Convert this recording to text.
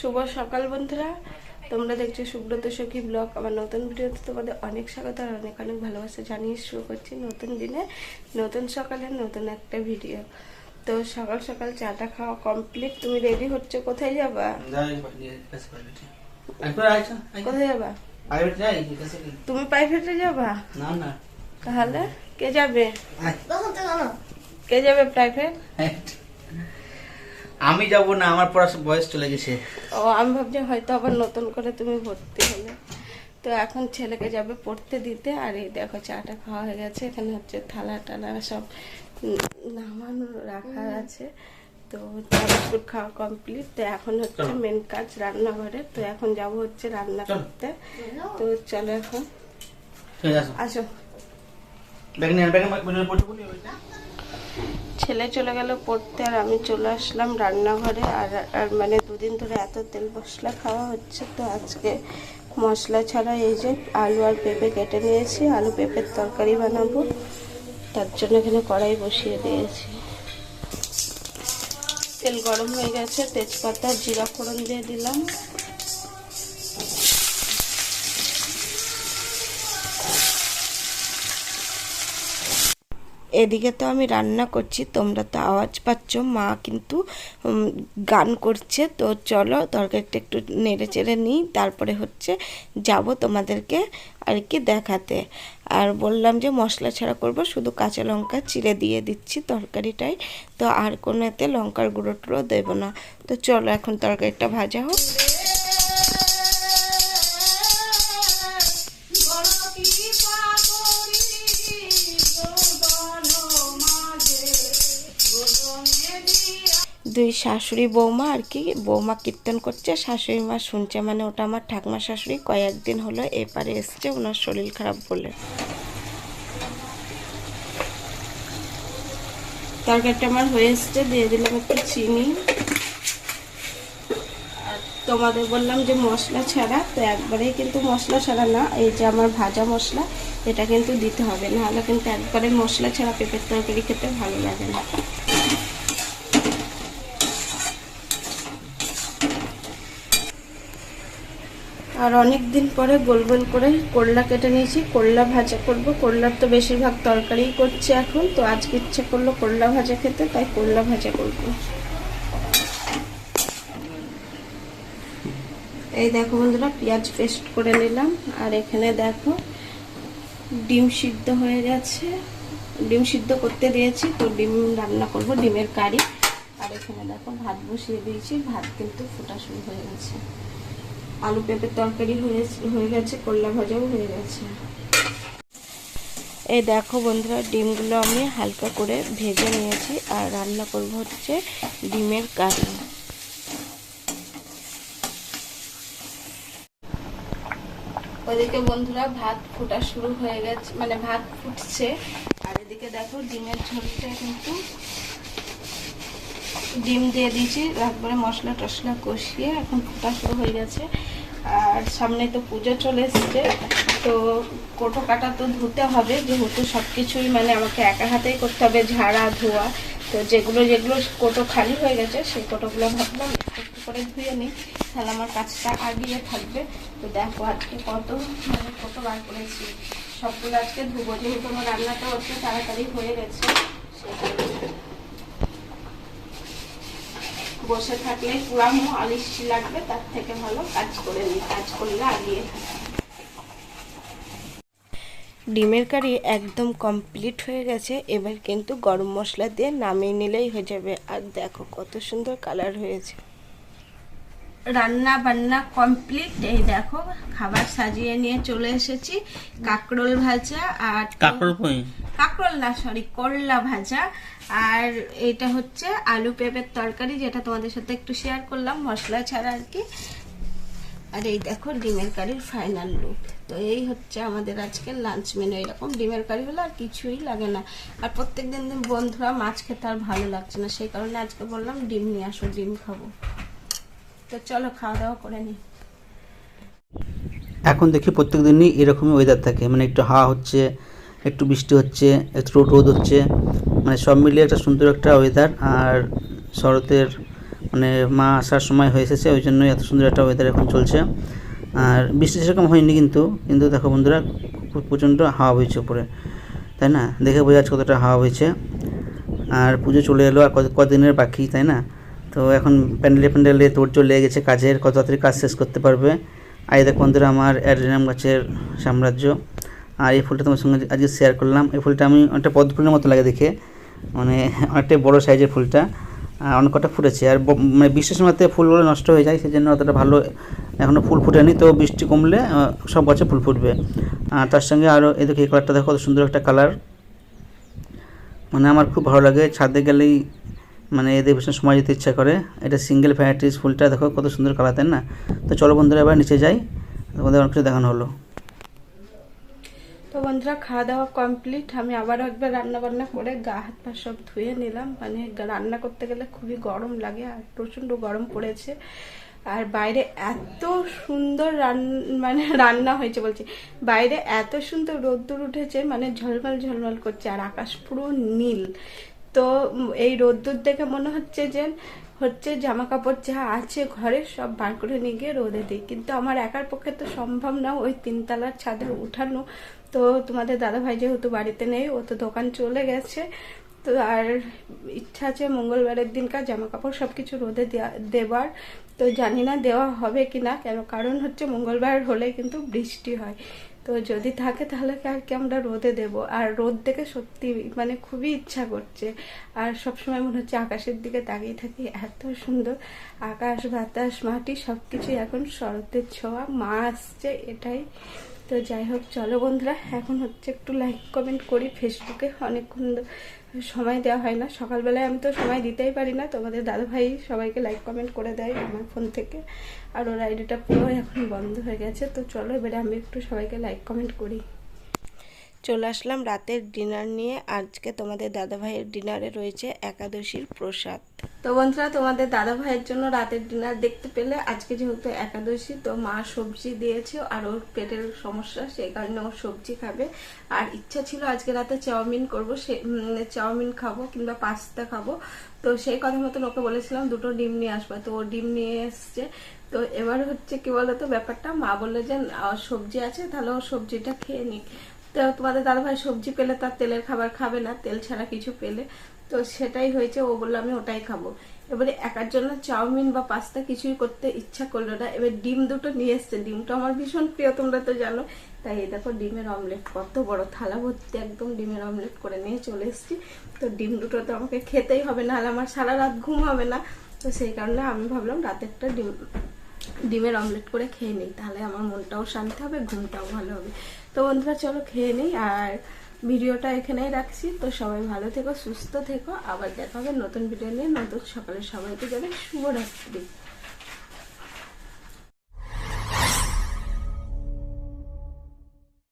শুভ সকাল বন্ধুরা। তোমরা দেখছ সুব্রত সখী ব্লগ। আমার নতুন ভিডিওতে তোমাদের অনেক স্বাগত আর অনেক অনেক ভালোবাসা জানিয়ে শুরু করছি নতুন দিনে নতুন সকালে নতুন একটা ভিডিও। তো সকাল সকাল চাটা খাওয়া কমপ্লিট তুমি রেডি হচ্ছে? কোথায় যাবা? কোথায় যাবা? তুমি প্রাইভেটে যাবা? না না। তাহলে কে যাবে? আয়। কে যাবে প্রাইভেট আমি যাব না আমার পড়ার বয়স চলে গেছে। ও আমি ভাবছি হয়তো আবার নতুন করে তুমি ভর্তি হলে। তো এখন ছেলেকে যাবে পড়তে দিতে আর এই দেখো চাটা খাওয়া হয়ে গেছে এখানে হচ্ছে থালা টালা সব নামানো রাখা আছে। তো চা বিস্কুট খাওয়া কমপ্লিট তো এখন হচ্ছে মেন কাজ রান্নাঘরে। তো এখন যাব হচ্ছে রান্না করতে। তো চলো এখন। আসো। ব্যাগ নিয়ে ব্যাগ নিয়ে পড়তে বলি ওইটা ছেলে চলে গেল পড়তে আর আমি চলে আসলাম রান্নাঘরে। আর আর মানে দুদিন ধরে এত তেল মশলা খাওয়া হচ্ছে তো আজকে মশলা ছাড়া এই যে আলু আর পেঁপে কেটে নিয়েছি, আলু পেঁপের তরকারি বানাবো। তার জন্য এখানে কড়াই বসিয়ে দিয়েছি। তেল গরম হয়ে গেছে, তেজপাতা, জিরা ফোড়ন দিয়ে দিলাম। এদিকে তো আমি রান্না করছি, তোমরা তো আওয়াজ পাচ্ছ, মা কিন্তু গান করছে, তো চলো তরকারিটা একটু নেড়ে চেড়ে নিই, তারপরে হচ্ছে যাব তোমাদেরকে আর কি দেখাতে। আর বললাম যে মশলা ছাড়া করব, শুধু কাঁচা লঙ্কা চিড়ে দিয়ে দিচ্ছি তরকারিটাই তো আর কোনো এতে লঙ্কার গুঁড়ো টুড়ো দেবো না। তো চলো এখন তরকারিটা ভাজা হোক। দুই শাশুড়ি বৌমা আর কি, বৌমা কীর্তন করছে, শাশুড়ি মা শুনছে মানে ওটা আমার ঠাকমা শাশুড়ি কয়েকদিন হলো এপারে এসছে, ওনার শরীর খারাপ বলে। তরকারিটা আমার হয়ে এসছে, দিয়ে দিলাম একটু চিনি। তোমাদের বললাম যে মশলা ছাড়া, তো একবারেই কিন্তু মশলা ছাড়া না, এই যে আমার ভাজা মশলা, এটা কিন্তু দিতে হবে, নাহলে কিন্তু একবারে মশলা ছাড়া পেঁপের তরকারি খেতে ভালো লাগে না। আর অনেক দিন পরে গোল গোল করে করলা কেটে নিয়েছি। করলা ভাজা করব। করলার তো বেশিরভাগ তরকারিই করছে এখন। তো আজকে ইচ্ছে করল করলা ভাজা খেতে, তাই করলা ভাজা করব। এই দেখো বন্ধুরা, পেঁয়াজ পেস্ট করে নিলাম। আর এখানে দেখো, ডিম সিদ্ধ হয়ে গেছে। ডিম সিদ্ধ করতে দিয়েছি, তো ডিম রান্না করব, ডিমের কারি। আর এখানে দেখো ভাত বসিয়ে দিয়েছি। ভাত কিন্তু ফোটা শুরু হয়ে গেছে। আলু পেঁপের তরকারি হয়ে গেছে, করলা ভাজাও হয়ে গেছে। এই দেখো বন্ধুরা, ডিমগুলো আমি হালকা করে ভেজে নিয়েছি, আর রান্না করব হচ্ছে ডিমের কারি। ওদিকে বন্ধুরা ভাত ফোটা শুরু হয়ে গেছে মানে ভাত ফুটছে। আর এদিকে দেখো ডিমের ঝোলটা কিন্তু ডিম দিয়ে দিয়েছি, তারপরে মশলা টশলা কষিয়ে এখন ফোটা শুরু হয়ে গেছে। আর সামনে তো পুজো চলে এসছে। তো কোটো কাটা তো ধুতে হবে, যেহেতু সব কিছুই মানে আমাকে একা হাতেই করতে হবে, ঝাড়া, ধোয়া। তো যেগুলো যেগুলো কোটো খালি হয়ে গেছে, সেই কোটোগুলো ভাবলাম একটু করে ধুয়ে নিই। তাহলে আমার কাজটা আগিয়ে থাকবে। তো দেখো আজকে কত মানে কত বার করেছি। সবগুলো আজকে ধুবো, যেহেতু আমার রান্নাটা হচ্ছে, তাড়াতাড়ি হয়ে গেছে সেই কারণে। বসে থাকলে পুরানো আলিশি লাগবে তার থেকে ভালো কাজ করে নিই কাজ করলে আগিয়ে থাকি। ডিমের কারি একদম কমপ্লিট হয়ে গেছে এবার কিন্তু গরম মশলা দিয়ে নামিয়ে নিলেই হয়ে যাবে। আর দেখো কত সুন্দর কালার হয়েছে। রান্না বান্না কমপ্লিট এই দেখো খাবার সাজিয়ে নিয়ে চলে এসেছি কাকরোল ভাজা আর পই। কাঁকরোল না সরি করলা ভাজা। আর এটা হচ্ছে আলু পেঁপের তরকারি, যেটা তোমাদের সাথে একটু শেয়ার করলাম, মশলা ছাড়া আর কি। আর এই দেখো ডিমের কারির ফাইনাল লুক তো এই হচ্ছে আমাদের আজকের লাঞ্চ মেনু এরকম ডিমের কারি হলে আর কিছুই লাগে না। আর প্রত্যেক দিন বন্ধুরা মাছ খেতে আর ভালো লাগছে না, সেই কারণে আজকে বললাম ডিম নিয়ে আসো, ডিম খাব। তো চলো খাওয়া দাওয়া করে নিই এখন দেখি প্রত্যেক দিনই এরকমই ওয়েদার থাকে। মানে একটু হাওয়া হচ্ছে, একটু বৃষ্টি হচ্ছে, একটু রোদ হচ্ছে। মানে সব মিলিয়ে একটা সুন্দর একটা ওয়েদার আর শরতের মানে মা আসার সময় হয়ে এসেছে, ওই জন্যই এত সুন্দর একটা ওয়েদার এখন চলছে। আর বৃষ্টি সেরকম হয়নি কিন্তু কিন্তু দেখো বন্ধুরা, খুব প্রচণ্ড হাওয়া বইছে উপরে। তাই না? দেখে বোঝা যাচ্ছে কতটা হাওয়া হয়েছে আর পুজো চলে এলো, আর কদিনের বাকি, তাই না? তো এখন প্যান্ডেলে প্যান্ডেলে তোড়জোড় লেগে গেছে কাজের, কত তাড়াতাড়ি কাজ শেষ করতে পারবে। আর দেখো বন্ধুরা, আমার অ্যাডেনাম গাছের সাম্রাজ্য। আর এই ফুলটা তোমার সঙ্গে আজকে শেয়ার করলাম। এই ফুলটা আমি অনেকটা পদ্ম ফুলের মতো লাগে দেখে। মানে অনেকটাই বড় সাইজের ফুলটা অনেক কটা ফুটেছে। আর মানে বৃষ্টির সময়তে ফুলগুলো নষ্ট হয়ে যায় সেই জন্য অতটা ভালো এখনও ফুল ফুটেনি, তো বৃষ্টি কমলে সব গাছে ফুল ফুটবে। আর তার সঙ্গে আরও এদিকে এই কালারটা দেখো, কত সুন্দর একটা কালার। মানে আমার খুব ভালো লাগে, ছাদে গেলেই মানে এদের ভীষণ সময় যেতে ইচ্ছা করে। এটা সিঙ্গেল ভ্যারাইটিস ফুলটা দেখো, কত সুন্দর কালার, তাই না? তো চলো বন্ধুরা, এবার নিচে যাই, তোমাদের অনেক কিছু দেখানো হলো। তো বন্ধুরা, খাওয়া দাওয়া কমপ্লিট আমি আবারও একবার রান্না বান্না করে গা হাত পা সব ধুয়ে নিলাম। মানে রান্না করতে গেলে খুবই গরম লাগে আর প্রচণ্ড গরম পড়েছে। আর বাইরে এত সুন্দর রান মানে রান্না হয়েছে বলছি। বাইরে এত সুন্দর রোদ্দুর উঠেছে মানে ঝলমল ঝলমল করছে আর আকাশ পুরো নীল। তো এই রোদ্দুর দেখে মনে হচ্ছে যে হচ্ছে জামা কাপড় যা আছে ঘরে সব বার করে নিয়ে গিয়ে রোদে দিই। কিন্তু আমার একার পক্ষে তো সম্ভব না ওই তিনতলার ছাদে উঠানো। তো তোমাদের দাদাভাই যেহেতু বাড়িতে নেই, ও তো দোকান চলে গেছে। তো আর ইচ্ছা আছে মঙ্গলবারের দিনকার জামা কাপড় সব কিছু রোদে দেবার। তো জানি না দেওয়া হবে কি না কেন? কারণ হচ্ছে মঙ্গলবার হলে কিন্তু বৃষ্টি হয়। তো যদি থাকে তাহলে কি আর কি আমরা রোদে দেব? আর রোদ দেখে সত্যি মানে খুবই ইচ্ছা করছে। আর সবসময় মনে হচ্ছে আকাশের দিকে তাকিয়ে থাকি, এত সুন্দর। আকাশ, বাতাস, মাটি সব কিছুই এখন শরতের ছোঁয়া, মা আসছে এটাই। তো যাই হোক, চলো বন্ধুরা, এখন হচ্ছে একটু লাইক কমেন্ট করি ফেসবুকে অনেকক্ষণ সময় দেওয়া হয় না। সকালবেলায় আমি তো সময় দিতেই পারি না। তোমাদের দাদাভাই সবাইকে লাইক কমেন্ট করে দেয় আমার ফোন থেকে। আর ওর আইডিটা পুরো এখন বন্ধ হয়ে গেছে। তো চলো এবারে আমি একটু সবাইকে লাইক কমেন্ট করি। চলে আসলাম রাতের ডিনার নিয়ে। আজকে তোমাদের দাদাভাইয়ের ডিনারে রয়েছে একাদশীর প্রসাদ। তো বন্ধুরা, তোমাদের দাদা ভাইয়ের জন্য রাতের ডিনার দেখতে পেলে আজকে যেহেতু একাদশী, তো মা সবজি দিয়েছে আর ওর পেটের সমস্যা, সেই কারণে ও সবজি খাবে। আর ইচ্ছা ছিল আজকে রাতে চাউমিন করব, সে চাউমিন খাব কিংবা পাস্তা খাব। তো সেই কথা মতন ওকে বলেছিলাম, দুটো ডিম নিয়ে আসবে। তো ও ডিম নিয়ে এসছে। তো এবার হচ্ছে কি বলতো, ব্যাপারটা মা বলল যে সবজি আছে, তাহলে ও সবজিটা খেয়ে নিক। তো তোমাদের দাদাভাই সবজি পেলে তার তেলের খাবার খাবে না, তেল ছাড়া কিছু পেলে। তো সেটাই হয়েছে, ও বলল আমি ওটাই খাব। এবারে একার জন্য চাউমিন বা পাস্তা কিছুই করতে ইচ্ছা করল না। এবার ডিম দুটো নিয়ে এসছে। ডিমটা আমার ভীষণ প্রিয়, তোমরা তো জানো। তাই এই দেখো ডিমের অমলেট, কত বড় থালা ভর্তি একদম ডিমের অমলেট করে নিয়ে চলে এসেছি। তো ডিম দুটো তো আমাকে খেতেই হবে, নাহলে আমার সারা রাত ঘুম হবে না। তো সেই কারণে আমি ভাবলাম রাতে একটা ডিম ডিমের অমলেট করে খেয়ে নিই, তাহলে আমার মনটাও শান্তি হবে, ঘুমটাও ভালো হবে। তো বন্ধুরা, চলো খেয়ে নিই, আর ভিডিওটা এখানেই রাখছি। তো সবাই ভালো থেকো, সুস্থ থেকো, আবার দেখা হবে নতুন ভিডিও নিয়ে। নতুন সকালে সবাইকে জানাই শুভরাত্রি।